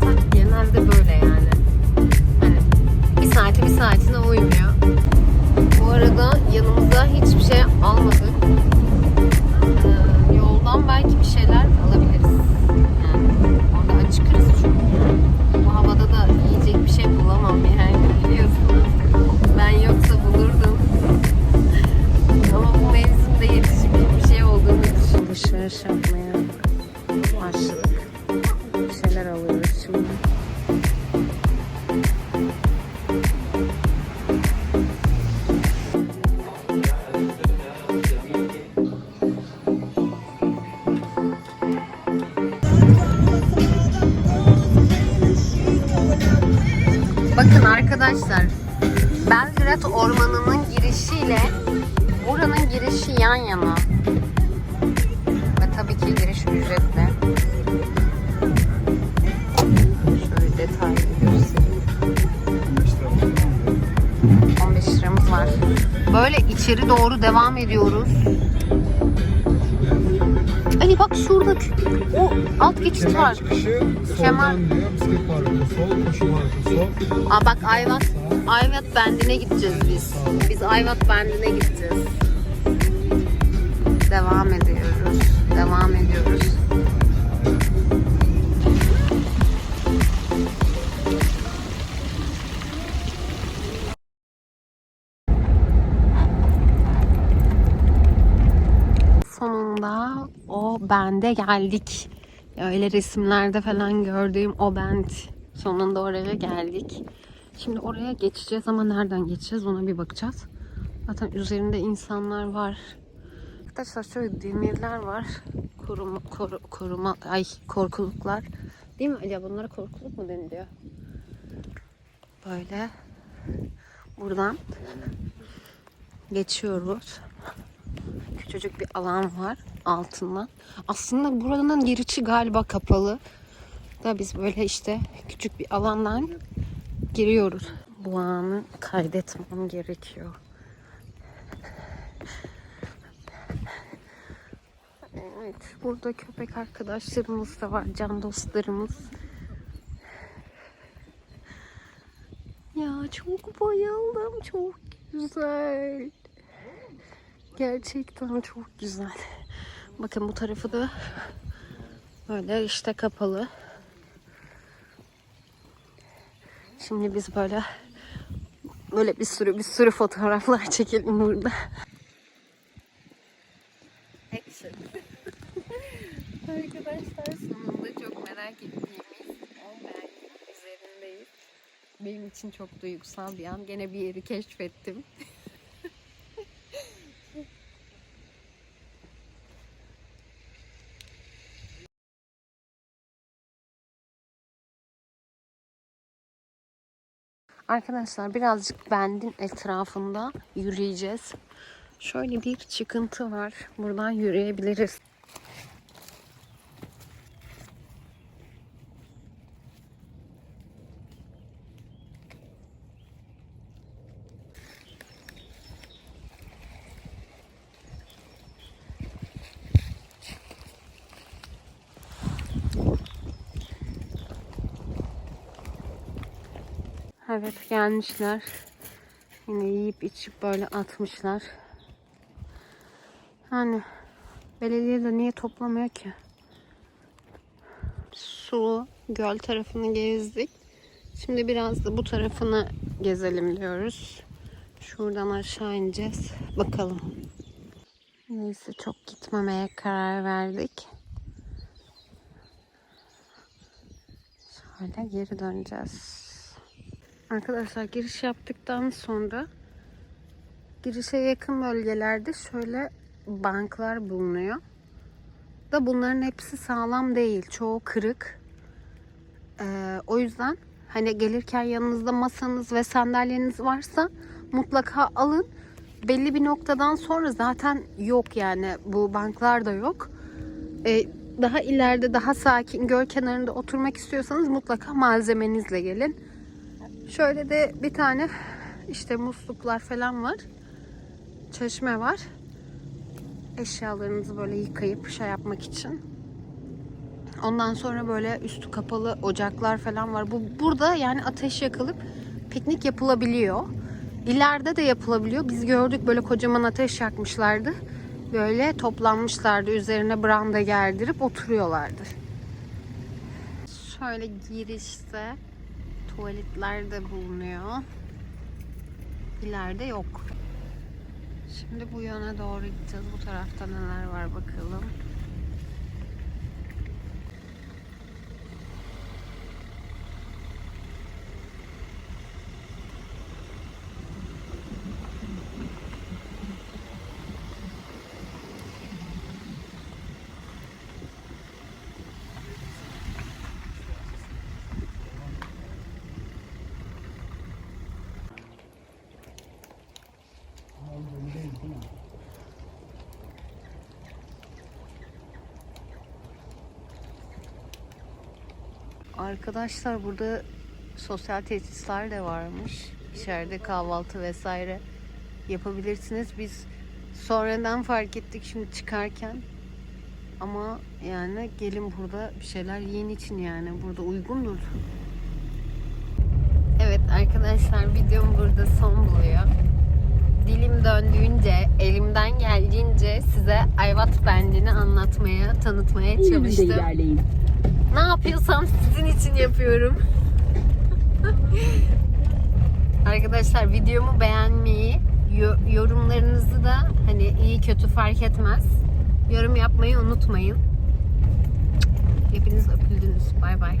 zaten genelde böyle yani. Hani bir saati bir saatine uymuyor. Bu arada yanımıza hiçbir şey Bakın arkadaşlar, Belgrad Ormanı'nın girişiyle buranın girişi yan yana. Ve tabii ki giriş ücretli. Şöyle detaylı göstereyim. 15 liramız var. Böyle içeri doğru devam ediyoruz. Ay bak şurada o alt geçit Kemer var. çıkışı Kemer. soldan diyor. Bisiklet sol, koşu parkı sol. Aa bak Ayvat, Ayvat bendine gideceğiz biz. Biz Ayvat bendine gideceğiz. Devam ediyoruz. Devam ediyoruz. O bende geldik. Öyle resimlerde falan gördüğüm o bend. Sonunda oraya geldik. Şimdi oraya geçeceğiz ama nereden geçeceğiz ona bir bakacağız. Zaten üzerinde insanlar var. Arkadaşlar şöyle demirler var. Koruma, koru- koruma, ay korkuluklar. Değil mi acaba bunlara korkuluk mu deniliyor? Böyle buradan geçiyoruz. Küçücük bir alan var altından. Aslında buranın girişi galiba kapalı. Da biz böyle işte küçük bir alandan giriyoruz. Bu anı kaydetmem gerekiyor. Evet, burada köpek arkadaşlarımız da var, can dostlarımız. Ya çok bayıldım, çok güzel. Gerçekten çok güzel. Bakın bu tarafı da böyle işte kapalı. Şimdi biz böyle böyle bir sürü bir sürü fotoğraflar çekelim burada. Arkadaşlar sonunda çok merak ettiğimiz 10 belki üzerindeyiz. Benim için çok duygusal bir an. Gene bir yeri keşfettim. Arkadaşlar birazcık bendin etrafında yürüyeceğiz. Şöyle bir çıkıntı var. Buradan yürüyebiliriz. Evet gelmişler. Yine yiyip içip böyle atmışlar. Yani belediye de niye toplamıyor ki? Su, göl tarafını gezdik. Şimdi biraz da bu tarafını gezelim diyoruz. Şuradan aşağı ineceğiz. Bakalım. Neyse çok gitmemeye karar verdik. Şöyle geri döneceğiz. Arkadaşlar giriş yaptıktan sonra girişe yakın bölgelerde şöyle banklar bulunuyor. Da bunların hepsi sağlam değil. Çoğu kırık. Ee, o yüzden hani gelirken yanınızda masanız ve sandalyeniz varsa mutlaka alın. Belli bir noktadan sonra zaten yok yani bu banklar da yok. Ee, daha ileride daha sakin göl kenarında oturmak istiyorsanız mutlaka malzemenizle gelin. Şöyle de bir tane işte musluklar falan var. Çeşme var. Eşyalarınızı böyle yıkayıp şey yapmak için. Ondan sonra böyle üstü kapalı ocaklar falan var. Bu burada yani ateş yakılıp piknik yapılabiliyor. İleride de yapılabiliyor. Biz gördük böyle kocaman ateş yakmışlardı. Böyle toplanmışlardı. Üzerine branda gerdirip oturuyorlardı. Şöyle girişte tuvaletler de bulunuyor. İleride yok. Şimdi bu yöne doğru gideceğiz. Bu tarafta neler var bakalım. Arkadaşlar burada sosyal tesisler de varmış. İçeride kahvaltı vesaire yapabilirsiniz. Biz sonradan fark ettik şimdi çıkarken. Ama yani gelin burada bir şeyler yiyin için yani burada uygundur. Evet arkadaşlar videom burada son buluyor. Dilim döndüğünce, elimden geldiğince size Ayvat Bendi'ni anlatmaya, tanıtmaya çalıştım. Ne yapıyorsam sizin için yapıyorum. Arkadaşlar videomu beğenmeyi, yorumlarınızı da hani iyi kötü fark etmez. Yorum yapmayı unutmayın. Hepiniz öpüldünüz. Bay bay.